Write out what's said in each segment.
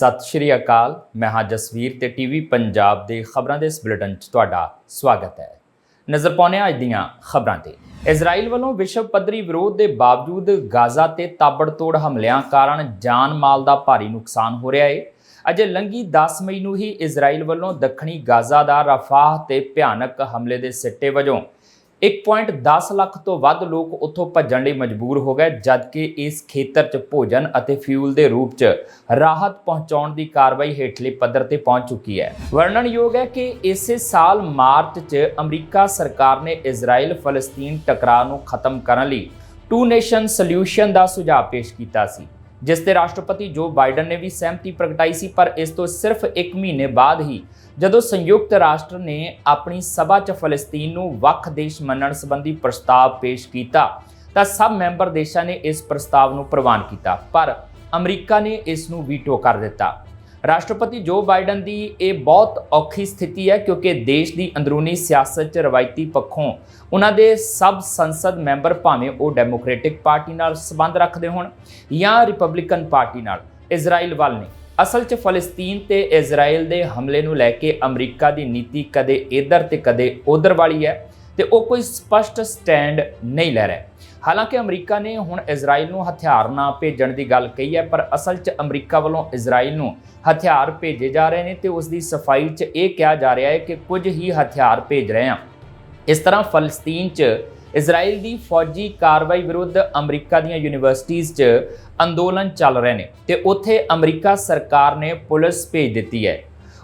ਸਤਿ ਸ਼੍ਰੀ ਅਕਾਲ। ਮੈਂ ਹਾਂ ਜਸਵੀਰ ਤੇ ਟੀਵੀ ਪੰਜਾਬ ਦੇ ਖਬਰਾਂ ਦੇ ਇਸ ਬੁਲੇਟਿਨ 'ਚ ਤੁਹਾਡਾ ਸਵਾਗਤ ਹੈ। ਨਜ਼ਰ ਪਾਉਂਦੇ ਹਾਂ ਅੱਜ ਦੀਆਂ ਖਬਰਾਂ ਤੇ। ਇਜ਼ਰਾਈਲ ਵੱਲੋਂ ਵਿਸ਼ਵ ਪੱਧਰੀ ਵਿਰੋਧ ਦੇ ਬਾਵਜੂਦ ਗਾਜ਼ਾ ਤੇ ਤਾਬੜਤੋੜ ਹਮਲਿਆਂ ਕਾਰਨ ਜਾਨ ਮਾਲ ਦਾ ਭਾਰੀ ਨੁਕਸਾਨ ਹੋ ਰਿਹਾ ਹੈ ਅਜੇ ਲੰਗੀ 10 ਮਈ ਨੂੰ ਹੀ ਇਜ਼ਰਾਈਲ ਵੱਲੋਂ ਦੱਖਣੀ ਗਾਜ਼ਾ ਦਾ ਰਫਾਹ ਤੇ ਭਿਆਨਕ ਹਮਲੇ ਦੇ ਸਿੱਟੇ ਵਜੋਂ 1.10 ਲੱਖ ਤੋਂ ਵੱਧ ਲੋਕ ਉੱਥੋਂ ਭੱਜਣ ਲਈ ਮਜਬੂਰ ਹੋ ਗਏ, ਜਦਕਿ ਇਸ ਖੇਤਰ 'ਚ ਭੋਜਨ ਅਤੇ ਫਿਊਲ ਦੇ ਰੂਪ 'ਚ ਰਾਹਤ ਪਹੁੰਚਾਉਣ ਦੀ ਕਾਰਵਾਈ ਹੇਠਲੇ ਪੱਧਰ ਤੇ ਪਹੁੰਚ ਚੁੱਕੀ ਹੈ। ਵਰਣਨਯੋਗ ਹੈ ਕਿ ਇਸੇ ਸਾਲ ਮਾਰਚ 'ਚ ਅਮਰੀਕਾ ਸਰਕਾਰ ਨੇ ਇਜ਼ਰਾਈਲ ਫਲਸਤੀਨ ਟਕਰਾਅ ਨੂੰ ਖਤਮ ਕਰਨ ਲਈ ਟੂ ਨੇਸ਼ਨ ਸੋਲਿਊਸ਼ਨ ਦਾ ਸੁਝਾਅ ਪੇਸ਼ ਕੀਤਾ ਸੀ। ਜਿਸ ਤੇ ਰਾਸ਼ਟਰਪਤੀ ਜੋ ਬਾਈਡਨ ਨੇ ਵੀ ਸਹਿਮਤੀ ਪ੍ਰਗਟਾਈ ਸੀ, ਪਰ ਇਸ ਤੋਂ ਸਿਰਫ 1 ਮਹੀਨੇ ਬਾਅਦ ਹੀ ਜਦੋਂ ਸੰਯੁਕਤ ਰਾਸ਼ਟਰ ਨੇ ਆਪਣੀ ਸਭਾ 'ਚ ਫਲਸਤੀਨ ਨੂੰ ਵੱਖ ਦੇਸ਼ ਮੰਨਣ ਸੰਬੰਧੀ ਪ੍ਰਸਤਾਵ ਪੇਸ਼ ਕੀਤਾ, ਤਾਂ ਸਭ ਮੈਂਬਰ ਦੇਸ਼ਾਂ ਨੇ ਇਸ ਪ੍ਰਸਤਾਵ ਨੂੰ ਪ੍ਰਵਾਨ ਕੀਤਾ, ਪਰ ਅਮਰੀਕਾ ਨੇ ਇਸ ਨੂੰ ਵੀਟੋ ਕਰ ਦਿੱਤਾ। ਰਾਸ਼ਟਰਪਤੀ ਜੋ ਬਾਈਡਨ ਦੀ ਇਹ ਬਹੁਤ ਔਖੀ ਸਥਿਤੀ ਹੈ, ਕਿਉਂਕਿ ਦੇਸ਼ ਦੀ ਅੰਦਰੂਨੀ ਸਿਆਸਤ 'ਚ ਰਵਾਇਤੀ ਪੱਖੋਂ ਉਹਨਾਂ ਦੇ ਸਭ ਸੰਸਦ ਮੈਂਬਰ ਭਾਵੇਂ ਉਹ ਡੈਮੋਕ੍ਰੈਟਿਕ ਪਾਰਟੀ ਨਾਲ ਸੰਬੰਧ ਰੱਖਦੇ ਹੋਣ ਜਾਂ ਰਿਪਬਲਿਕਨ ਪਾਰਟੀ ਨਾਲ, ਇਜ਼ਰਾਈਲ ਵੱਲ ਨੇ ਅਸਲ 'ਚ ਫਲਸਤੀਨ ਤੇ ਇਜ਼ਰਾਈਲ ਦੇ ਹਮਲੇ ਨੂੰ ਲੈ ਕੇ ਅਮਰੀਕਾ ਦੀ ਨੀਤੀ ਕਦੇ ਇੱਧਰ ਤੇ ਕਦੇ ਉਧਰ ਵਾਲੀ ਹੈ ਤੇ ਉਹ ਕੋਈ ਸਪਸ਼ਟ ਸਟੈਂਡ ਨਹੀਂ ਲੈ ਰਿਹਾ। ਹਾਲਾਂਕਿ ਅਮਰੀਕਾ ਨੇ ਹੁਣ ਇਜ਼ਰਾਈਲ ਨੂੰ ਹਥਿਆਰ ਨਾ ਭੇਜਣ ਦੀ ਗੱਲ ਕਹੀ ਹੈ, ਪਰ ਅਸਲ 'ਚ ਅਮਰੀਕਾ ਵੱਲੋਂ ਇਜ਼ਰਾਈਲ ਨੂੰ ਹਥਿਆਰ ਭੇਜੇ ਜਾ ਰਹੇ ਨੇ ਤੇ ਉਸ ਦੀ ਸਫ਼ਾਈ 'ਚ ਇਹ ਕਿਹਾ ਜਾ ਰਿਹਾ ਹੈ ਕਿ ਕੁਝ ਹੀ ਹਥਿਆਰ ਭੇਜ ਰਹੇ ਹਾਂ। ਇਸ ਤਰ੍ਹਾਂ ਫਲਸਤੀਨ 'ਚ ਇਜ਼ਰਾਈਲ ਦੀ ਫੌਜੀ ਕਾਰਵਾਈ ਵਿਰੁੱਧ ਅਮਰੀਕਾ ਦੀਆਂ ਯੂਨੀਵਰਸਿਟੀਆਂ 'ਚ ਅੰਦੋਲਨ ਚੱਲ ਰਹੇ ਨੇ ਤੇ ਉੱਥੇ ਅਮਰੀਕਾ ਸਰਕਾਰ ਨੇ ਪੁਲਿਸ ਭੇਜ ਦਿੱਤੀ ਹੈ।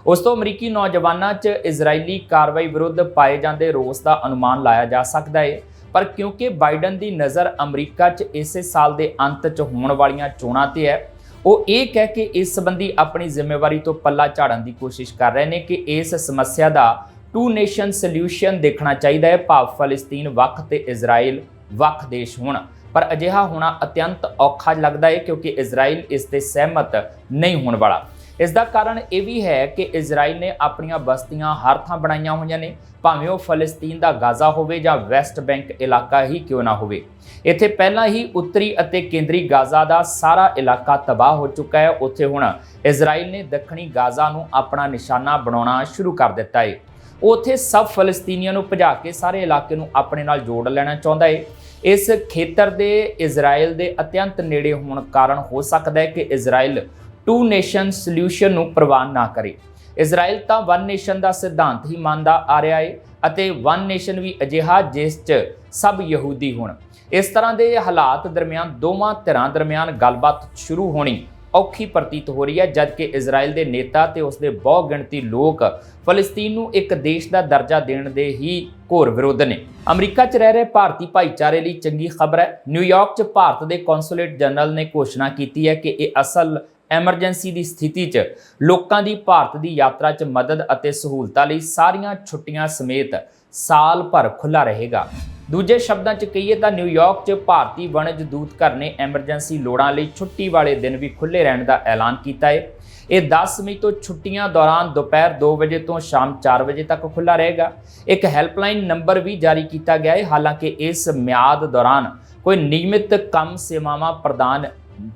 ਉਸ ਤੋਂ ਅਮਰੀਕੀ ਨੌਜਵਾਨਾਂ 'ਚ ਇਜ਼ਰਾਈਲੀ ਕਾਰਵਾਈ ਵਿਰੁੱਧ ਪਾਏ ਜਾਂਦੇ ਰੋਸ ਦਾ ਅਨੁਮਾਨ ਲਾਇਆ ਜਾ ਸਕਦਾ ਹੈ। ਪਰ ਕਿਉਂਕਿ ਬਾਈਡਨ ਦੀ ਨਜ਼ਰ ਅਮਰੀਕਾ 'ਚ ਇਸੇ ਸਾਲ ਦੇ ਅੰਤ 'ਚ ਹੋਣ ਵਾਲੀਆਂ ਚੋਣਾਂ ਤੇ ਹੈ, ਉਹ ਇਹ ਕਹਿ ਕੇ ਇਸ ਸੰਬੰਧੀ ਆਪਣੀ ਜ਼ਿੰਮੇਵਾਰੀ ਤੋਂ ਪੱਲਾ ਝਾੜਨ ਦੀ ਕੋਸ਼ਿਸ਼ ਕਰ ਰਹੇ ਨੇ ਕਿ ਇਸ ਸਮੱਸਿਆ ਦਾ ਟੂ ਨੇਸ਼ਨ ਸੋਲਿਊਸ਼ਨ ਦੇਖਣਾ ਚਾਹੀਦਾ ਹੈ, ਭਾਵ ਫਲਸਤੀਨ ਵੱਖ ਤੇ ਇਜ਼ਰਾਈਲ ਵੱਖ ਦੇਸ਼ ਹੋਣ। ਪਰ ਅਜਿਹਾ ਹੋਣਾ ਅਤਿਅੰਤ ਔਖਾ ਲੱਗਦਾ ਹੈ ਕਿਉਂਕਿ ਇਜ਼ਰਾਈਲ ਇਸ ਤੇ ਸਹਿਮਤ ਨਹੀਂ ਹੋਣ ਵਾਲਾ। ਇਸ ਦਾ ਕਾਰਨ ਇਹ ਵੀ ਹੈ ਕਿ ਇਜ਼ਰਾਈਲ ਨੇ ਆਪਣੀਆਂ ਬਸਤੀਆਂ ਹਰ ਥਾਂ ਬਣਾਈਆਂ ਹੋਈਆਂ ਨੇ, ਭਾਵੇਂ ਉਹ ਫਲਸਤੀਨ ਦਾ ਗਾਜ਼ਾ ਹੋਵੇ ਜਾਂ ਵੈਸਟ ਬੈਂਕ ਇਲਾਕਾ ਹੀ ਕਿਉਂ ਨਾ ਹੋਵੇ। ਇੱਥੇ ਪਹਿਲਾਂ ਹੀ ਉੱਤਰੀ ਅਤੇ ਕੇਂਦਰੀ ਗਾਜ਼ਾ ਦਾ ਸਾਰਾ ਇਲਾਕਾ ਤਬਾਹ ਹੋ ਚੁੱਕਾ ਹੈ। ਉੱਥੇ ਹੁਣ ਇਜ਼ਰਾਈਲ ਨੇ ਦੱਖਣੀ ਗਾਜ਼ਾ ਨੂੰ ਆਪਣਾ ਨਿਸ਼ਾਨਾ ਬਣਾਉਣਾ ਸ਼ੁਰੂ ਕਰ ਦਿੱਤਾ ਹੈ। ਉਹ ਉੱਥੇ ਸਭ ਫਲਸਤੀਨੀਆਂ ਨੂੰ ਭਜਾ ਕੇ ਸਾਰੇ ਇਲਾਕੇ ਨੂੰ ਆਪਣੇ ਨਾਲ ਜੋੜ ਲੈਣਾ ਚਾਹੁੰਦਾ ਹੈ। ਇਸ ਖੇਤਰ ਦੇ, ਇਜ਼ਰਾਈਲ ਦੇ ਅਤਿਅੰਤ ਨੇੜੇ ਹੋਣ ਕਾਰਨ ਹੋ ਸਕਦਾ ਹੈ ਕਿ ਇਜ਼ਰਾਈਲ ਟੂ ਨੇਸ਼ਨ ਸੋਲਿਊਸ਼ਨ ਨੂੰ ਪ੍ਰਵਾਨ ਨਾ ਕਰੇ। ਇਜ਼ਰਾਈਲ ਤਾਂ ਵਨ ਨੇਸ਼ਨ ਦਾ ਸਿਧਾਂਤ ਹੀ ਮੰਨਦਾ ਆ ਰਿਹਾ ਏ ਅਤੇ ਵਨ ਨੇਸ਼ਨ ਵੀ ਅਜਿਹਾ ਜਿਸ 'ਚ ਸਭ ਯਹੂਦੀ ਹੋਣ। ਇਸ ਤਰ੍ਹਾਂ ਦੇ ਹਾਲਾਤ ਦਰਮਿਆਨ ਦੋਵਾਂ ਧਿਰਾਂ ਦਰਮਿਆਨ ਗੱਲਬਾਤ ਸ਼ੁਰੂ ਹੋਣੀ ਔਖੀ ਪ੍ਰਤੀਤ ਹੋ ਰਹੀ ਹੈ, ਜਦਕਿ ਇਜ਼ਰਾਈਲ ਦੇ ਨੇਤਾ ਤੇ ਉਸਦੇ ਬਹੁ ਗਿਣਤੀ ਲੋਕ ਫਲਸਤੀਨ ਨੂੰ ਇੱਕ ਦੇਸ਼ ਦਾ ਦਰਜਾ ਦੇਣ ਦੇ ਹੀ ਘੋਰ ਵਿਰੋਧ ਨੇ। ਅਮਰੀਕਾ 'ਚ ਰਹਿ ਰਹੇ ਭਾਰਤੀ ਭਾਈਚਾਰੇ ਲਈ ਚੰਗੀ ਖਬਰ ਹੈ। ਨਿਊਯਾਰਕ 'ਚ ਭਾਰਤ ਦੇ ਕੌਂਸੂਲੇਟ ਜਨਰਲ ਨੇ ਘੋਸ਼ਣਾ ਕੀਤੀ ਹੈ ਕਿ ਇਹ ਅਸਲ ਐਮਰਜੈਂਸੀ ਦੀ ਸਥਿਤੀ 'ਚ ਲੋਕਾਂ ਦੀ ਭਾਰਤ ਦੀ ਯਾਤਰਾ 'ਚ ਮਦਦ ਅਤੇ ਸਹੂਲਤਾਂ ਲਈ ਸਾਰੀਆਂ ਛੁੱਟੀਆਂ ਸਮੇਤ ਸਾਲ ਭਰ ਖੁੱਲਾ ਰਹੇਗਾ। ਦੂਜੇ ਸ਼ਬਦਾਂ 'ਚ ਕਹੀਏ ਤਾਂ ਨਿਊਯਾਰਕ 'ਚ ਭਾਰਤੀ ਵਣਜ ਦੂਤ ਘਰ ਨੇ ਐਮਰਜੈਂਸੀ ਲੋੜਾਂ ਲਈ ਛੁੱਟੀ ਵਾਲੇ ਦਿਨ ਵੀ ਖੁੱਲੇ ਰਹਿਣ ਦਾ ਐਲਾਨ ਕੀਤਾ ਹੈ ਇਹ 10 ਮਈ ਤੋਂ ਛੁੱਟੀਆਂ ਦੌਰਾਨ ਦੁਪਹਿਰ 2 ਵਜੇ ਤੋਂ ਸ਼ਾਮ 4 ਵਜੇ ਤੱਕ ਖੁੱਲਾ ਰਹੇਗਾ। ਇੱਕ ਹੈਲਪਲਾਈਨ ਨੰਬਰ ਵੀ ਜਾਰੀ ਕੀਤਾ ਗਿਆ ਹੈ ਹਾਲਾਂਕਿ ਇਸ ਮਿਆਦ ਦੌਰਾਨ ਕੋਈ ਨਿਯਮਿਤ ਕੰਮ ਸੇਵਾਵਾਂ ਪ੍ਰਦਾਨ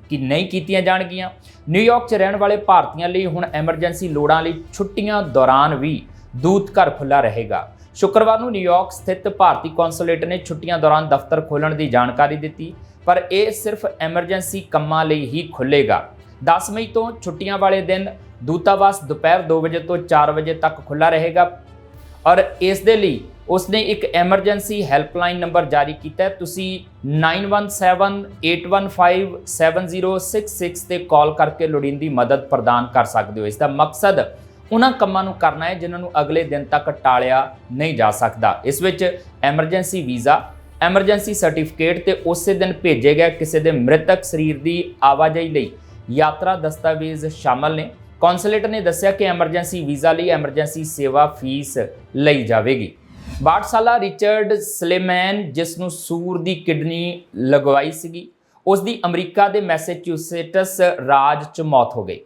ਕਿ ਨਹੀਂ ਕੀਤੀਆਂ ਜਾਣਗੀਆਂ। ਨਿਊਯਾਰਕ 'ਚ ਰਹਿਣ ਵਾਲੇ ਭਾਰਤੀਆਂ ਲਈ ਹੁਣ ਐਮਰਜੈਂਸੀ ਲੋੜਾਂ ਲਈ ਛੁੱਟੀਆਂ ਦੌਰਾਨ ਵੀ ਦੂਤ ਘਰ ਖੁੱਲਾ ਰਹੇਗਾ। ਸ਼ੁੱਕਰਵਾਰ ਨੂੰ ਨਿਊਯਾਰਕ ਸਥਿਤ ਭਾਰਤੀ ਕੌਂਸੂਲੇਟ ਨੇ ਛੁੱਟੀਆਂ ਦੌਰਾਨ ਦਫ਼ਤਰ ਖੋਲ੍ਹਣ ਦੀ ਜਾਣਕਾਰੀ ਦਿੱਤੀ, ਪਰ ਇਹ ਸਿਰਫ ਐਮਰਜੈਂਸੀ ਕੰਮਾਂ ਲਈ ਹੀ ਖੁੱਲੇਗਾ 10 ਮਈ ਤੋਂ ਛੁੱਟੀਆਂ ਵਾਲੇ ਦਿਨ ਦੂਤਾਵਾਸ ਦੁਪਹਿਰ 2 ਵਜੇ ਤੋਂ 4 ਵਜੇ ਤੱਕ ਖੁੱਲਾ ਰਹੇਗਾ, ਔਰ ਇਸ ਦੇ ਲਈ ਉਸਨੇ ਇੱਕ ਐਮਰਜੈਂਸੀ ਹੈਲਪਲਾਈਨ ਨੰਬਰ ਜਾਰੀ ਕੀਤਾ ਹੈ। ਤੁਸੀਂ 9178157066 ਤੇ ਕਾਲ ਕਰਕੇ ਲੋੜੀਂਦੀ ਮਦਦ ਪ੍ਰਦਾਨ ਕਰ ਸਕਦੇ ਹੋ। ਇਸ ਦਾ ਮਕਸਦ ਉਹਨਾਂ ਕੰਮਾਂ ਨੂੰ ਕਰਨਾ ਹੈ ਜਿਨ੍ਹਾਂ ਨੂੰ ਅਗਲੇ ਦਿਨ ਤੱਕ ਟਾਲਿਆ ਨਹੀਂ ਜਾ ਸਕਦਾ। ਇਸ ਵਿੱਚ ਐਮਰਜੈਂਸੀ ਵੀਜ਼ਾ ਐਮਰਜੈਂਸੀ ਸਰਟੀਫਿਕੇਟ ਤੇ ਉਸੇ ਦਿਨ ਭੇਜੇ ਗਏ ਕਿਸੇ ਦੇ ਮ੍ਰਿਤਕ ਸਰੀਰ ਦੀ ਆਵਾਜਾਈ ਲਈ ਯਾਤਰਾ ਦਸਤਾਵੇਜ਼ ਸ਼ਾਮਲ ਨੇ। ਕੌਂਸੂਲੇਟ ਨੇ ਦੱਸਿਆ ਕਿ ਐਮਰਜੈਂਸੀ ਵੀਜ਼ਾ ਲਈ ਐਮਰਜੈਂਸੀ ਸੇਵਾ ਫੀਸ ਲਈ ਜਾਵੇਗੀ। 62 ਸਾਲਾ ਰਿਚਰਡ ਸਲੇਮੈਨ, ਜਿਸ ਨੂੰ ਸੂਰ ਦੀ ਕਿਡਨੀ ਲਗਵਾਈ ਸੀਗੀ, ਉਸ ਦੀ ਅਮਰੀਕਾ ਦੇ ਮੈਸੇਚਿਉਸੇਟਸ ਰਾਜ 'ਚ ਮੌਤ ਹੋ ਗਈ।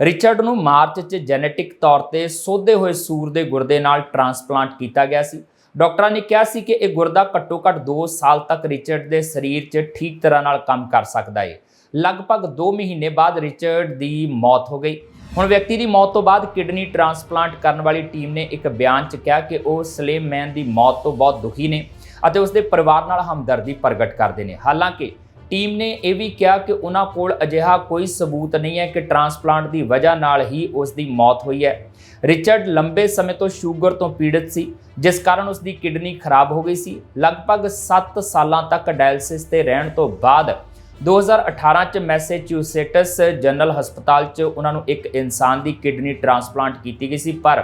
ਰਿਚਰਡ ਨੂੰ ਮਾਰਚ 'ਚ ਜੈਨੇਟਿਕ ਤੌਰ ਤੇ ਸੋਧੇ ਹੋਏ ਸੂਰ ਦੇ ਗੁਰਦੇ ਨਾਲ ਟ੍ਰਾਂਸਪਲਾਂਟ ਕੀਤਾ ਗਿਆ ਸੀ। ਡਾਕਟਰਾਂ ਨੇ ਕਿਹਾ ਸੀ ਕਿ ਇਹ ਗੁਰਦਾ ਘੱਟੋ-ਘੱਟ 2 ਸਾਲ ਤੱਕ ਰਿਚਰਡ ਦੇ ਸਰੀਰ 'ਚ ਠੀਕ ਤਰ੍ਹਾਂ ਨਾਲ ਕੰਮ ਕਰ ਸਕਦਾ ਹੈ ਲਗਭਗ 2 ਮਹੀਨੇ ਬਾਅਦ ਰਿਚਰਡ ਦੀ ਮੌਤ ਹੋ ਗਈ। ਹੁਣ ਵਿਅਕਤੀ ਦੀ ਮੌਤ ਤੋਂ ਬਾਅਦ ਕਿਡਨੀ ਟ੍ਰਾਂਸਪਲਾਂਟ ਕਰਨ ਵਾਲੀ ਟੀਮ ਨੇ ਇੱਕ ਬਿਆਨ 'ਚ ਕਿਹਾ ਕਿ ਉਹ ਸਲੇਮ ਮੈਨ ਦੀ ਮੌਤ ਤੋਂ ਬਹੁਤ ਦੁਖੀ ਨੇ ਅਤੇ ਉਸ ਦੇ ਪਰਿਵਾਰ ਨਾਲ ਹਮਦਰਦੀ ਪ੍ਰਗਟ ਕਰਦੇ ਨੇ। ਹਾਲਾਂਕਿ, ਟੀਮ ਨੇ ਇਹ ਵੀ ਕਿਹਾ ਕਿ ਉਹਨਾਂ ਕੋਲ ਅਜਿਹਾ ਕੋਈ ਸਬੂਤ ਨਹੀਂ ਹੈ ਕਿ ਟ੍ਰਾਂਸਪਲਾਂਟ ਦੀ ਵਜ੍ਹਾ ਨਾਲ ਹੀ ਉਸ ਦੀ ਮੌਤ ਹੋਈ ਹੈ। ਰਿਚਰਡ ਲੰਬੇ ਸਮੇਂ ਤੋਂ ਸ਼ੂਗਰ ਤੋਂ ਪੀੜਤ ਸੀ, ਜਿਸ ਕਾਰਨ ਉਸ ਦੀ ਕਿਡਨੀ ਖਰਾਬ ਹੋ ਗਈ ਸੀ। ਲਗਭਗ 7 ਸਾਲਾਂ ਤੱਕ ਡਾਇਲਸਿਸ ਤੇ ਰਹਿਣ ਤੋਂ ਬਾਅਦ 2018 ਚ ਮੈਸੇਚਿਊਸੇਟਸ ਜਨਰਲ ਹਸਪਤਾਲ ਚ ਉਹਨਾਂ ਨੂੰ ਇੱਕ ਇਨਸਾਨ ਦੀ ਕਿਡਨੀ ਟ੍ਰਾਂਸਪਲਾਂਟ ਕੀਤੀ ਗਈ ਸੀ, ਪਰ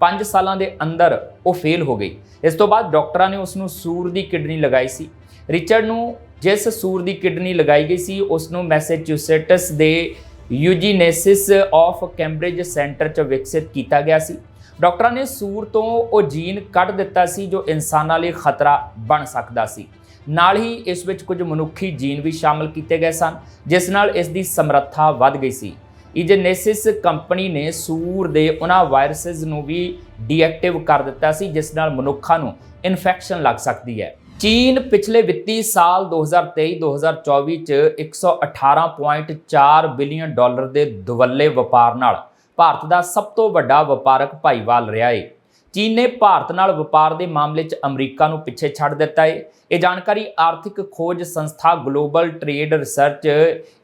5 ਸਾਲਾਂ ਦੇ ਅੰਦਰ ਉਹ ਫੇਲ ਹੋ ਗਈ। ਇਸ ਤੋਂ ਬਾਅਦ ਡਾਕਟਰਾਂ ਨੇ ਉਸ ਨੂੰ ਸੂਰ ਦੀ ਕਿਡਨੀ ਲਗਾਈ ਸੀ। ਰਿਚਰਡ ਨੂੰ ਜਿਸ ਸੂਰ ਦੀ ਕਿਡਨੀ ਲਗਾਈ ਗਈ ਸੀ ਉਸ ਨੂੰ ਮੈਸੇਚਿਊਸੇਟਸ ਦੇ ਯੂਜੀਨੇਸਿਸ ਆਫ ਕੈਂਬਰਿਜ ਸੈਂਟਰ 'ਚ ਵਿਕਸਿਤ ਕੀਤਾ ਗਿਆ ਸੀ। ਡਾਕਟਰਾਂ ਨੇ ਸੂਰ ਤੋਂ ਉਹ ਜੀਨ ਕੱਢ ਦਿੱਤਾ ਸੀ, ਜੋ ਇਨਸਾਨਾਂ ਲਈ ਖਤਰਾ ਬਣ ਸਕਦਾ ਸੀ। ਨਾਲ ਹੀ ਇਸ ਵਿੱਚ ਕੁਝ ਮਨੁੱਖੀ ਜੀਨ ਵੀ ਸ਼ਾਮਲ ਕੀਤੇ ਗਏ ਸਨ, ਜਿਸ ਨਾਲ ਇਸ ਦੀ ਸਮਰੱਥਾ ਵੱਧ ਗਈ ਸੀ। ਇਜਨੇਸਿਸ ਕੰਪਨੀ ਨੇ ਸੂਰ ਦੇ ਉਹਨਾਂ ਵਾਇਰਸਸ ਨੂੰ ਵੀ ਡੀਐਕਟਿਵ ਕਰ ਦਿੱਤਾ ਸੀ, ਜਿਸ ਨਾਲ ਮਨੁੱਖਾਂ ਨੂੰ ਇਨਫੈਕਸ਼ਨ ਲੱਗ ਸਕਦੀ ਹੈ। ਚੀਨ ਪਿਛਲੇ ਵਿੱਤੀ ਸਾਲ 2023-2024 ਚ 118.4 ਬਿਲੀਅਨ ਡਾਲਰ ਦੇ ਦੁਵੱਲੇ ਵਪਾਰ ਨਾਲ ਭਾਰਤ ਦਾ ਸਭ ਤੋਂ ਵੱਡਾ ਵਪਾਰਕ ਭਾਈਵਾਲ ਰਿਹਾ ਹੈ ਚੀਨ ਨੇ ਭਾਰਤ ਨਾਲ ਵਪਾਰ ਦੇ ਮਾਮਲੇ 'ਚ ਅਮਰੀਕਾ ਨੂੰ ਪਿੱਛੇ ਛੱਡ ਦਿੱਤਾ ਹੈ ਇਹ ਜਾਣਕਾਰੀ ਆਰਥਿਕ ਖੋਜ ਸੰਸਥਾ ਗਲੋਬਲ ਟ੍ਰੇਡ ਰਿਸਰਚ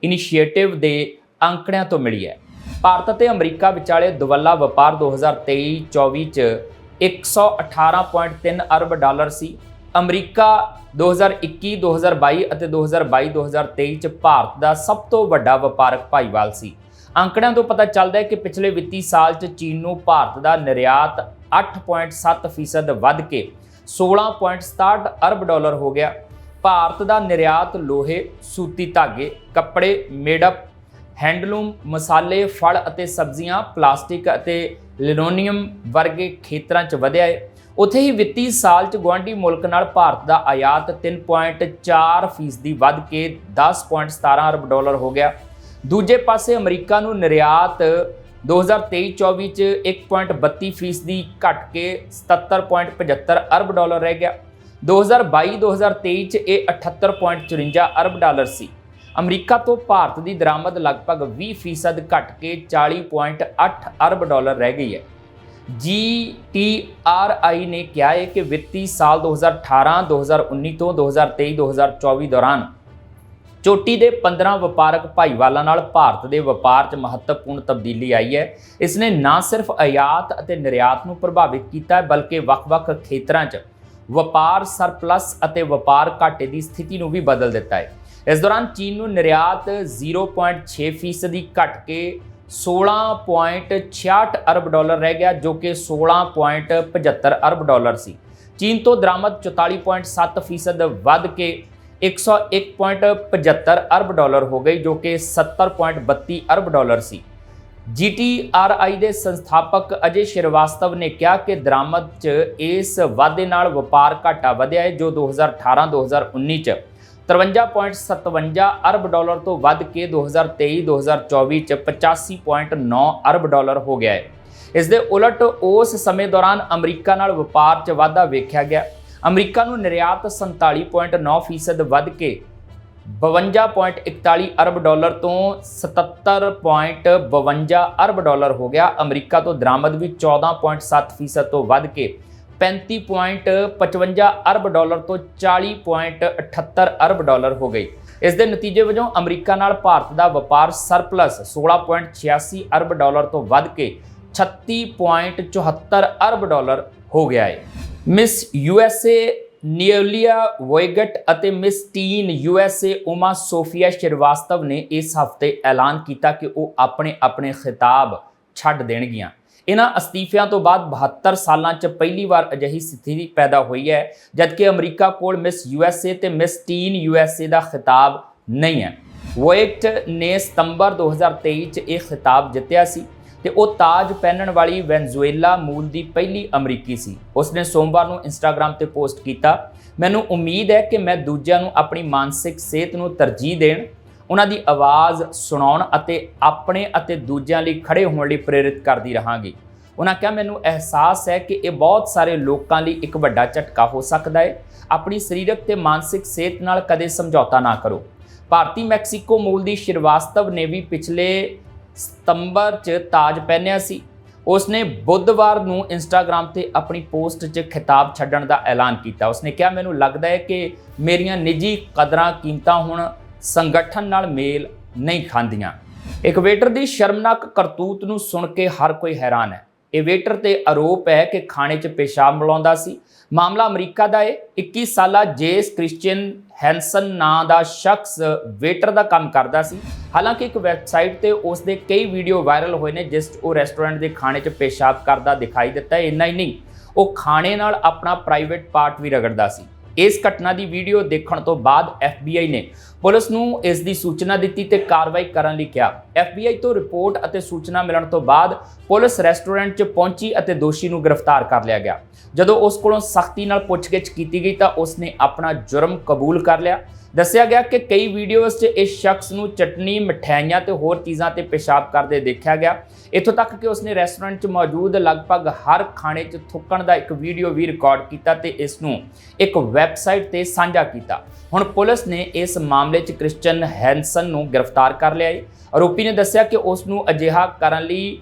ਇਨੀਸ਼ੀਏਟਿਵ ਦੇ ਅੰਕੜਿਆਂ ਤੋਂ ਮਿਲੀ ਹੈ। ਭਾਰਤ ਅਤੇ ਅਮਰੀਕਾ ਵਿਚਾਲੇ ਦੁਵੱਲਾ ਵਪਾਰ 2023-24 ਚ 118.3 ਅਰਬ ਡਾਲਰ ਸੀ। ਅਮਰੀਕਾ 2021 2022 ਅਤੇ 2022 2023 ਚ ਭਾਰਤ ਦਾ ਸਭ ਤੋਂ ਵੱਡਾ ਵਪਾਰਕ ਭਾਈਵਾਲ ਸੀ। ਅੰਕੜਿਆਂ ਤੋਂ ਪਤਾ ਚੱਲਦਾ ਹੈ ਕਿ ਪਿਛਲੇ ਵਿੱਤੀ ਸਾਲ 'ਚ ਚੀਨ ਨੂੰ ਭਾਰਤ ਦਾ ਨਿਰਯਾਤ 8.7% ਵੱਧ ਕੇ 16.67 ਅਰਬ ਡਾਲਰ ਹੋ ਗਿਆ। ਭਾਰਤ ਦਾ ਨਿਰਯਾਤ ਲੋਹੇ, ਸੂਤੀ ਧਾਗੇ, ਕੱਪੜੇ, ਮੇਡਅਪ, ਹੈਂਡਲੂਮ, ਮਸਾਲੇ, ਫਲ ਅਤੇ ਸਬਜ਼ੀਆਂ, ਪਲਾਸਟਿਕ ਅਤੇ ਲਿਨੋਨੀਅਮ ਵਰਗੇ ਖੇਤਰਾਂ 'ਚ ਵਧਿਆ ਹੈ ਉੱਥੇ ਹੀ ਵਿੱਤੀ ਸਾਲ 'ਚ ਗੁਆਂਢੀ ਮੁਲਕ ਨਾਲ ਭਾਰਤ ਦਾ ਆਯਾਤ 3.4 ਫੀਸਦੀ ਵੱਧ ਕੇ 10.17 ਅਰਬ ਡਾਲਰ ਹੋ ਗਿਆ। ਦੂਜੇ ਪਾਸੇ ਅਮਰੀਕਾ ਨੂੰ ਨਿਰਯਾਤ 2023-24 ਚ 1.32 ਫੀਸਦੀ ਘਟ ਕੇ 77.75 ਅਰਬ ਡਾਲਰ ਰਹਿ ਗਿਆ। 2022-2023 ਚ ਇਹ 78.54 ਅਰਬ ਡਾਲਰ ਸੀ। ਅਮਰੀਕਾ ਤੋਂ ਭਾਰਤ ਦੀ ਦਰਾਮਦ ਲਗਭਗ 20 ਫੀਸਦ ਘਟ ਕੇ 40.8 ਅਰਬ ਡਾਲਰ ਰਹਿ ਗਈ ਹੈ। GTRI ਨੇ ਕਿਹਾ ਹੈ ਕਿ ਵਿੱਤੀ ਸਾਲ 2018 2019 ਤੋਂ 2023 2024 ਦੌਰਾਨ ਚੋਟੀ ਦੇ 15 ਵਪਾਰਕ ਭਾਈਵਾਲਾਂ ਨਾਲ ਭਾਰਤ ਦੇ ਵਪਾਰ 'ਚ ਮਹੱਤਵਪੂਰਨ ਤਬਦੀਲੀ ਆਈ ਹੈ। ਇਸ ਨੇ ਨਾ ਸਿਰਫ ਆਯਾਤ ਅਤੇ ਨਿਰਯਾਤ ਨੂੰ ਪ੍ਰਭਾਵਿਤ ਕੀਤਾ ਹੈ, ਬਲਕਿ ਵੱਖ-ਵੱਖ ਖੇਤਰਾਂ 'ਚ ਵਪਾਰ ਸਰਪਲਸ ਅਤੇ ਵਪਾਰ ਘਾਟੇ ਦੀ ਸਥਿਤੀ ਨੂੰ ਵੀ ਬਦਲ ਦਿੱਤਾ ਹੈ। ਇਸ ਦੌਰਾਨ ਚੀਨ ਨੂੰ ਨਿਰਯਾਤ 0.6 ਫੀਸਦੀ ਘਟ ਕੇ 16.66 ਅਰਬ ਡਾਲਰ ਰਹਿ ਗਿਆ, ਜੋ ਕਿ 16.75 ਅਰਬ ਡਾਲਰ ਸੀ। ਚੀਨ ਤੋਂ ਦਰਾਮਦ 44.7 ਫੀਸਦ ਵੱਧ ਕੇ 101.75 ਅਰਬ ਡਾਲਰ ਹੋ ਗਈ, ਜੋ ਕਿ 70.32 ਅਰਬ ਡਾਲਰ ਸੀ। GTRI ਦੇ ਸੰਸਥਾਪਕ ਅਜੇ ਸ਼੍ਰੀਵਾਸਤਵ ਨੇ ਕਿਹਾ ਕਿ ਦਰਾਮਦ 'ਚ ਇਸ ਵਾਧੇ ਨਾਲ ਵਪਾਰ ਘਾਟਾ ਵਧਿਆ ਹੈ, ਜੋ 2018-2019 'ਚ 53.57 ਅਰਬ ਡਾਲਰ ਤੋਂ ਵੱਧ ਕੇ 2023-2024 ਚ 85.9 ਅਰਬ ਡਾਲਰ ਹੋ ਗਿਆ ਹੈ। ਇਸ ਦੇ ਉਲਟ ਉਸ ਸਮੇਂ ਦੌਰਾਨ ਅਮਰੀਕਾ ਨਾਲ ਵਪਾਰ 'ਚ ਵਾਧਾ ਵੇਖਿਆ ਗਿਆ। ਅਮਰੀਕਾ ਨੂੰ ਨਿਰਯਾਤ 47.9% ਵੱਧ ਕੇ 52.41 ਅਰਬ ਡਾਲਰ ਤੋਂ 77.52 ਅਰਬ ਡਾਲਰ ਹੋ ਗਿਆ। ਅਮਰੀਕਾ ਤੋਂ ਦਰਾਮਦ ਵੀ 14.7% ਤੋਂ ਵੱਧ ਕੇ 35.55 ਅਰਬ ਡਾਲਰ ਤੋਂ 40.78 ਅਰਬ ਡਾਲਰ ਹੋ ਗਈ। ਇਸ ਦੇ ਨਤੀਜੇ ਵਜੋਂ ਅਮਰੀਕਾ ਨਾਲ ਭਾਰਤ ਦਾ ਵਪਾਰ ਸਰਪਲਸ 16.86 ਅਰਬ ਡਾਲਰ ਤੋਂ ਵੱਧ ਕੇ 36.74 ਅਰਬ ਡਾਲਰ ਹੋ ਗਿਆ ਹੈ ਮਿਸ ਯੂਐਸਏ ਨਿਓਲੀਆ ਵੋਇਗਟ ਅਤੇ Miss Teen USA Uma Sofia Srivastava ਨੇ ਇਸ ਹਫ਼ਤੇ ਐਲਾਨ ਕੀਤਾ ਕਿ ਉਹ ਆਪਣੇ ਆਪਣੇ ਖਿਤਾਬ ਛੱਡ ਦੇਣਗੀਆਂ। ਇਹਨਾਂ ਅਸਤੀਫਿਆਂ ਤੋਂ ਬਾਅਦ 72 ਸਾਲਾਂ 'ਚ ਪਹਿਲੀ ਵਾਰ ਅਜਿਹੀ ਸਥਿਤੀ ਪੈਦਾ ਹੋਈ ਹੈ, ਜਦਕਿ ਅਮਰੀਕਾ ਕੋਲ ਮਿਸ ਯੂਐਸਏ ਤੇ ਮਿਸ ਟੀਨ ਯੂਐਸਏ ਦਾ ਖਿਤਾਬ ਨਹੀਂ ਹੈ। ਵੋਇਟ ਨੇ ਸਤੰਬਰ 2023 'ਚ ਇਹ ਖਿਤਾਬ ਜਿੱਤਿਆ ਸੀ। ਤੇ ਉਹ ਤਾਜ ਪਹਿਨਣ ਵਾਲੀ ਵੈਨਜ਼ੂਏਲਾ ਮੂਲ ਦੀ ਪਹਿਲੀ ਅਮਰੀਕੀ ਸੀ। ਉਸਨੇ ਸੋਮਵਾਰ ਨੂੰ ਇੰਸਟਾਗ੍ਰam ਤੇ ਪੋਸਟ ਕੀਤਾ, ਮੈਨੂੰ ਉਮੀਦ ਹੈ ਕਿ ਮੈਂ ਦੂਜਿਆਂ ਨੂੰ ਆਪਣੀ ਮਾਨਸਿਕ ਸਿਹਤ ਨੂੰ ਤਰਜੀਹ ਦੇਣ, ਉਹਨਾਂ ਦੀ ਆਵਾਜ਼ ਸੁਣਾਉਣ ਅਤੇ ਆਪਣੇ ਅਤੇ ਦੂਜਿਆਂ ਲਈ ਖੜੇ ਹੋਣ ਲਈ ਪ੍ਰੇਰਿਤ ਕਰਦੀ ਰਹਾਂਗੀ। ਉਹਨਾਂ ਕਿਹਾ, ਮੈਨੂੰ ਅਹਿਸਾਸ ਹੈ ਕਿ ਇਹ ਬਹੁਤ ਸਾਰੇ ਲੋਕਾਂ ਲਈ ਇੱਕ ਵੱਡਾ ਝਟਕਾ ਹੋ ਸਕਦਾ ਹੈ। ਆਪਣੀ ਸਰੀਰਕ ਤੇ ਮਾਨਸਿਕ ਸਿਹਤ ਨਾਲ ਕਦੇ ਸਮਝੌਤਾ ਨਾ ਕਰੋ। ਭਾਰਤੀ ਮੈਕਸੀਕੋ ਮੂਲ ਦੀ ਸ਼੍ਰੀਵਾਸਤਵ ਨੇ ਵੀ ਪਿਛਲੇ ਸਤੰਬਰ 'ਚ ਤਾਜ ਪਹਿਨਿਆ ਸੀ। ਉਸਨੇ ਬੁੱਧਵਾਰ ਨੂੰ ਇੰਸਟਾਗ੍ਰam ਤੇ ਆਪਣੀ ਪੋਸਟ 'ਚ ਖਿਤਾਬ ਛੱਡਣ ਦਾ ਐਲਾਨ ਕੀਤਾ। ਉਸਨੇ ਕਿਹਾ, ਮੈਨੂੰ ਲੱਗਦਾ ਹੈ ਕਿ ਮੇਰੀਆਂ ਨਿੱਜੀ ਕਦਰਾਂ ਕੀਮਤਾਂ ਹੁਣ ਸੰਗਠਨ ਨਾਲ ਮੇਲ ਨਹੀਂ ਖਾਂਦੀਆਂ। ਇੱਕ ਵੇਟਰ ਦੀ ਸ਼ਰਮਨਾਕ ਕਰਤੂਤ ਨੂੰ ਸੁਣ ਕੇ ਹਰ ਕੋਈ ਹੈਰਾਨ ਹੈ। ਇਹ ਵੇਟਰ ਤੇ ਆਰੋਪ ਹੈ ਕਿ ਖਾਣੇ 'ਚ ਪੇਸ਼ਾਬ ਮਿਲਾਉਂਦਾ ਸੀ। ਮਾਮਲਾ ਅਮਰੀਕਾ ਦਾ ਹੈ। 21 ਸਾਲਾ ਜੇਸ ਕ੍ਰਿਸਚੀਅਨ ਹੈਂਸਨ ਨਾਂ ਦਾ ਸ਼ਖਸ ਵੇਟਰ ਦਾ ਕੰਮ ਕਰਦਾ ਸੀ। ਹਾਲਾਂਕਿ ਇੱਕ ਵੈਬਸਾਈਟ ਤੇ ਉਸ ਦੇ ਕਈ ਵੀਡੀਓ ਵਾਇਰਲ ਹੋਏ ਨੇ, ਜਿਸ 'ਚ ਉਹ ਰੈਸਟੋਰੈਂਟ ਦੇ ਖਾਣੇ 'ਚ ਪੇਸ਼ਾਬ ਕਰਦਾ ਦਿਖਾਈ ਦਿੱਤਾ, ਇੰਨਾ ਹੀ ਨਹੀਂ, ਉਹ ਖਾਣੇ ਨਾਲ ਆਪਣਾ ਪ੍ਰਾਈਵੇਟ ਪਾਰਟ ਵੀ ਰਗੜਦਾ ਸੀ। ਇਸ ਘਟਨਾ ਦੀ ਵੀਡੀਓ ਦੇਖਣ ਤੋਂ ਬਾਅਦ FBI ਨੇ ਪੁਲਿਸ ਨੂੰ ਇਸ ਦੀ ਸੂਚਨਾ ਦਿੱਤੀ ਤੇ ਕਾਰਵਾਈ ਕਰਨ ਲਈ ਕਿਹਾ। FBI ਤੋਂ ਰਿਪੋਰਟ ਅਤੇ ਸੂਚਨਾ ਮਿਲਣ ਤੋਂ ਬਾਅਦ ਪੁਲਿਸ ਰੈਸਟੋਰੈਂਟ 'ਚ ਪਹੁੰਚੀ ਅਤੇ ਦੋਸ਼ੀ ਨੂੰ ਗ੍ਰਿਫਤਾਰ ਕਰ ਲਿਆ ਗਿਆ। ਜਦੋਂ ਉਸ ਕੋਲੋਂ ਸਖਤੀ ਨਾਲ ਪੁੱਛਗਿੱਛ ਕੀਤੀ ਗਈ ਤਾਂ ਉਸਨੇ ਆਪਣਾ ਜੁਰਮ ਕਬੂਲ ਕਰ ਲਿਆ। ਦੱਸਿਆ ਗਿਆ ਕਿ ਕਈ ਵੀਡੀਓਜ਼ 'ਚ ਇਸ ਸ਼ਖਸ ਨੂੰ ਚਟਨੀ, ਮਠਿਆਈਆਂ ਤੇ ਹੋਰ ਚੀਜ਼ਾਂ ਤੇ ਪਿਸ਼ਾਬ ਕਰਦੇ ਦੇਖਿਆ ਗਿਆ। ਇੱਥੋਂ ਤੱਕ ਕਿ ਉਸਨੇ ਰੈਸਟੋਰੈਂਟ 'ਚ ਮੌਜੂਦ ਲਗਭਗ ਹਰ ਖਾਣੇ 'ਚ ਥੁੱਕਣ ਦਾ ਇੱਕ ਵੀਡੀਓ ਵੀ ਰਿਕਾਰਡ ਕੀਤਾ ਤੇ ਇਸ ਨੂੰ ਇੱਕ ਵੈਬਸਾਈਟ ਤੇ ਸਾਂਝਾ ਕੀਤਾ। ਹੁਣ ਪੁਲਿਸ ਨੇ ਇਸ ਮਾਮਲੇ 'ਚ ਕ੍ਰਿਸਚਨ ਹੈਂਸਨ ਨੂੰ ਗ੍ਰਿਫਤਾਰ ਕਰ ਲਿਆ ਹੈ ਆਰੋਪੀ ਨੇ ਦੱਸਿਆ ਕਿ ਉਸ ਨੂੰ ਅਜਿਹਾ ਕਰਨ ਲਈ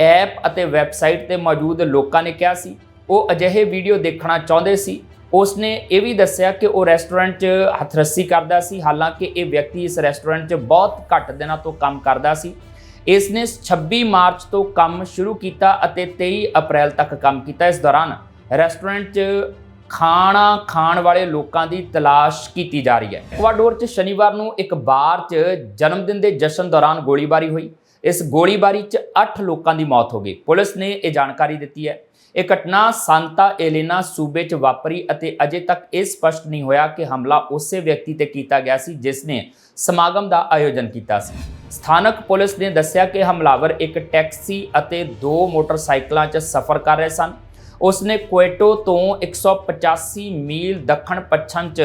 ਐਪ ਅਤੇ ਵੈਬਸਾਈਟ ਤੇ ਮੌਜੂਦ ਲੋਕਾਂ ਨੇ ਕਿਹਾ ਸੀ। ਉਹ ਅਜਿਹੇ ਵੀਡੀਓ ਦੇਖਣਾ ਚਾਹੁੰਦੇ ਸੀ। ਉਸਨੇ ਇਹ ਵੀ ਦੱਸਿਆ ਕਿ ਉਹ ਰੈਸਟੋਰੈਂਟ 'ਚ ਹੱਥਰੱਸੀ ਕਰਦਾ ਸੀ। ਹਾਲਾਂਕਿ ਇਹ ਵਿਅਕਤੀ ਇਸ ਰੈਸਟੋਰੈਂਟ 'ਚ ਬਹੁਤ ਘੱਟ ਦਿਨਾਂ ਤੋਂ ਕੰਮ ਕਰਦਾ ਸੀ। ਇਸ ਨੇ 26 ਮਾਰਚ ਤੋਂ ਕੰਮ ਸ਼ੁਰੂ ਕੀਤਾ ਅਤੇ 23 ਅਪ੍ਰੈਲ ਤੱਕ ਕੰਮ ਕੀਤਾ ਇਸ ਦੌਰਾਨ। ਰੈਸਟੋਰੈਂਟ 'ਚ ਖਾਣਾ ਖਾਣ ਵਾਲੇ ਲੋਕਾਂ ਦੀ ਤਲਾਸ਼ ਕੀਤੀ ਜਾ ਰਹੀ ਹੈ। ਇਕਵਾਡੋਰ 'ਚ ਸ਼ਨੀਵਾਰ ਨੂੰ ਇੱਕ ਬਾਰ 'ਚ ਜਨਮ ਦਿਨ ਦੇ ਜਸ਼ਨ ਦੌਰਾਨ ਗੋਲੀਬਾਰੀ ਹੋਈ। ਇਸ ਗੋਲੀਬਾਰੀ 'ਚ 8 ਲੋਕਾਂ ਦੀ ਮੌਤ ਹੋ ਗਈ। ਪੁਲਿਸ ਨੇ ਇਹ ਜਾਣਕਾਰੀ ਦਿੱਤੀ ਹੈ। ਇਹ ਘਟਨਾ ਸਾਂਤਾ ਐਲੇਨਾ ਸੂਬੇ 'ਚ ਵਾਪਰੀ ਅਤੇ ਅਜੇ ਤੱਕ ਇਹ ਸਪਸ਼ਟ ਨਹੀਂ ਹੋਇਆ ਕਿ ਹਮਲਾ ਉਸੇ ਵਿਅਕਤੀ ਤੇ ਕੀਤਾ ਗਿਆ ਸੀ ਜਿਸ ਨੇ ਸਮਾਗਮ ਦਾ ਆਯੋਜਨ ਕੀਤਾ ਸੀ। ਸਥਾਨਕ ਪੁਲਿਸ ਨੇ ਦੱਸਿਆ ਕਿ ਹਮਲਾਵਰ ਇੱਕ ਟੈਕਸੀ ਅਤੇ ਦੋ ਮੋਟਰਸਾਈਕਲਾਂ 'ਚ ਸਫ਼ਰ ਕਰ ਰਹੇ ਸਨ। ਉਸ ਨੇ ਕੁਏਟੋ ਤੋਂ 185 ਮੀਲ ਦੱਖਣ ਪੱਛਮ 'ਚ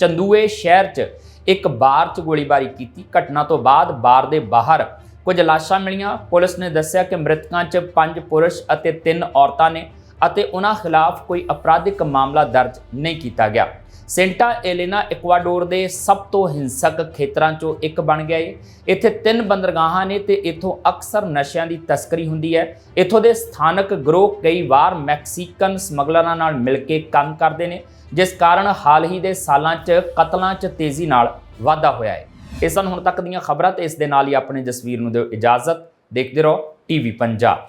ਚੰਦੂਏ ਸ਼ਹਿਰ 'ਚ ਇੱਕ ਬਾਰ 'ਚ ਗੋਲੀਬਾਰੀ ਕੀਤੀ। ਘਟਨਾ ਤੋਂ ਬਾਅਦ ਬਾਰ ਦੇ ਬਾਹਰ ਕੁਝ ਲਾਸ਼ਾਂ ਮਿਲੀਆਂ। ਪੁਲਿਸ ਨੇ ਦੱਸਿਆ ਕਿ ਮ੍ਰਿਤਕਾਂ 'ਚ ਪੰਜ ਪੁਰਸ਼ ਅਤੇ ਤਿੰਨ ਔਰਤਾਂ ਨੇ ਅਤੇ ਉਹਨਾਂ ਖਿਲਾਫ ਕੋਈ ਅਪਰਾਧਿਕ ਮਾਮਲਾ ਦਰਜ ਨਹੀਂ ਕੀਤਾ ਗਿਆ। ਸੈਂਟਾ ਐਲੇਨਾ ਇਕਵਾਡੋਰ ਦੇ ਸਭ ਤੋਂ ਹਿੰਸਕ ਖੇਤਰਾਂ 'ਚੋਂ ਇੱਕ ਬਣ ਗਿਆ ਏ। ਇੱਥੇ ਤਿੰਨ ਬੰਦਰਗਾਹਾਂ ਨੇ ਤੇ ਇੱਥੋਂ ਅਕਸਰ ਨਸ਼ਿਆਂ ਦੀ ਤਸਕਰੀ ਹੁੰਦੀ ਹੈ। ਇੱਥੋਂ ਦੇ ਸਥਾਨਕ ਗਰੋਹ ਕਈ ਵਾਰ ਮੈਕਸੀਕਨ ਸਮਗਲਰਾਂ ਨਾਲ ਮਿਲ ਕੇ ਕੰਮ ਕਰਦੇ ਨੇ, ਜਿਸ ਕਾਰਨ ਹਾਲ ਹੀ ਦੇ ਸਾਲਾਂ 'ਚ ਕਤਲਾਂ 'ਚ ਤੇਜ਼ੀ ਨਾਲ ਵਾਧਾ ਹੋਇਆ ਹੈ ਇਹ ਸਨ ਹੁਣ ਤੱਕ ਦੀਆਂ ਖਬਰਾਂ ਤੇ ਇਸ ਦੇ ਨਾਲ ਹੀ ਆਪਣੇ ਜਸਵੀਰ ਨੂੰ ਦਿਓ ਇਜਾਜ਼ਤ। ਦੇਖਦੇ ਰਹੋ, ਟੀਵੀ ਪੰਜਾਬ।